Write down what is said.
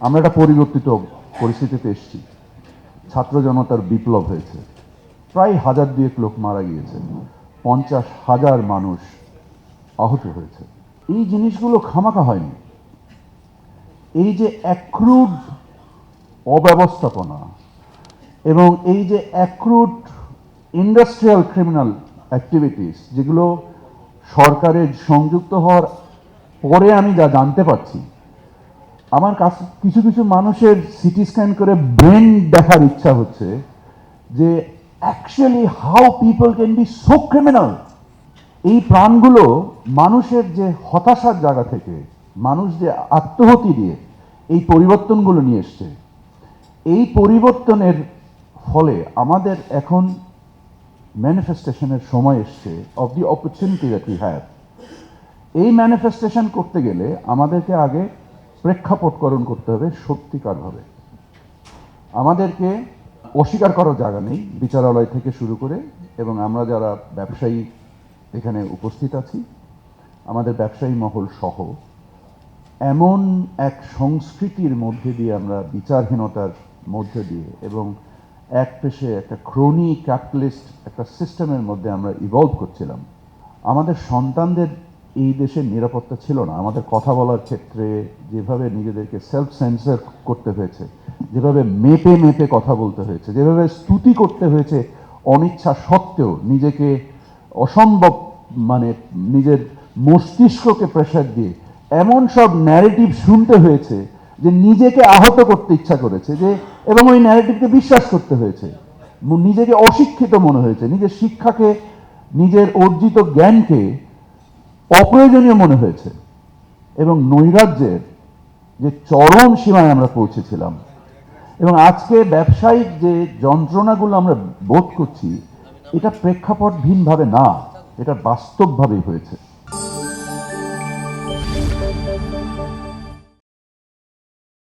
আমরা একটা পরিবর্তিত পরিস্থিতিতে এসেছি। ছাত্র জনতার বিপ্লব হয়েছে। প্রায় হাজার দুয়েক লোক মারা গিয়েছে। পঞ্চাশ হাজার মানুষ আহত হয়েছে। এই জিনিসগুলো খামাখা হয়নি। এই যে অ্যাক্রুড অব্যবস্থাপনা এবং এই যে অ্যাক্রুড ইন্ডাস্ট্রিয়াল ক্রিমিনাল অ্যাক্টিভিটিস, যেগুলো সরকারের সংযুক্ত হওয়ার পরে আমি যা জানতে পারছি আমার কাছে কিছু কিছু মানুষের সিটি স্ক্যান করে ব্রেন দেখার ইচ্ছা হচ্ছে যে actually how people can be so criminal এই প্রাণগুলো মানুষের যে হতাশার জায়গা থেকে, মানুষ যে আত্মহতি দিয়ে এই পরিবর্তনগুলো নিয়ে এসছে। এই পরিবর্তনের ফলে আমাদের এখন ম্যানিফেস্টেশনের সময় এসছে of the opportunity that we have এই ম্যানিফেস্টেশন করতে গেলে আমাদেরকে আগে প্রেক্ষাপটকরণ করতে হবে সত্যিকারভাবে। আমাদেরকে অস্বীকার করার জায়গা নেই বিচারালয় থেকে শুরু করে, এবং আমরা যারা ব্যবসায়ী এখানে উপস্থিত আছি, আমাদের ব্যবসায়ী মহল সহ, এমন এক সংস্কৃতির মধ্যে দিয়ে আমরা বিচারহীনতার মধ্যে দিয়ে এবং এক পেশে একটা ক্রোনি ক্যাপিটালিস্ট একটা সিস্টেমের মধ্যে আমরা ইভলভ করছিলাম। আমাদের সন্তানদের এই দেশের নিরাপত্তা ছিল না। আমাদের কথা বলার ক্ষেত্রে যেভাবে নিজেদেরকে সেলফ সেন্সার করতে হয়েছে, যেভাবে মেপে মেপে কথা বলতে হয়েছে, যেভাবে স্তুতি করতে হয়েছে অনিচ্ছা সত্ত্বেও নিজেকে অসম্ভব মানে নিজের মস্তিষ্ককে প্রেশার দিয়ে এমন সব ন্যারেটিভ শুনতে হয়েছে যে নিজেকে আহত করতে ইচ্ছা করেছে, যে এবং ওই ন্যারেটিভকে বিশ্বাস করতে হয়েছে। নিজেকে অশিক্ষিত মনে হয়েছে। নিজের শিক্ষাকে, নিজের অর্জিত জ্ঞানকে অপ্রয়োজনীয় মনে হয়েছে। এবং নৈরাজ্যের যে চরম সীমায় আমরা পৌঁছেছিলাম। এবং আজকে ব্যবসায়িক যে যন্ত্রণাগুলো আমরা বোধ করছি, এটা প্রেক্ষাপট ভিন্নভাবে না, এটা বাস্তবভাবেই হয়েছে।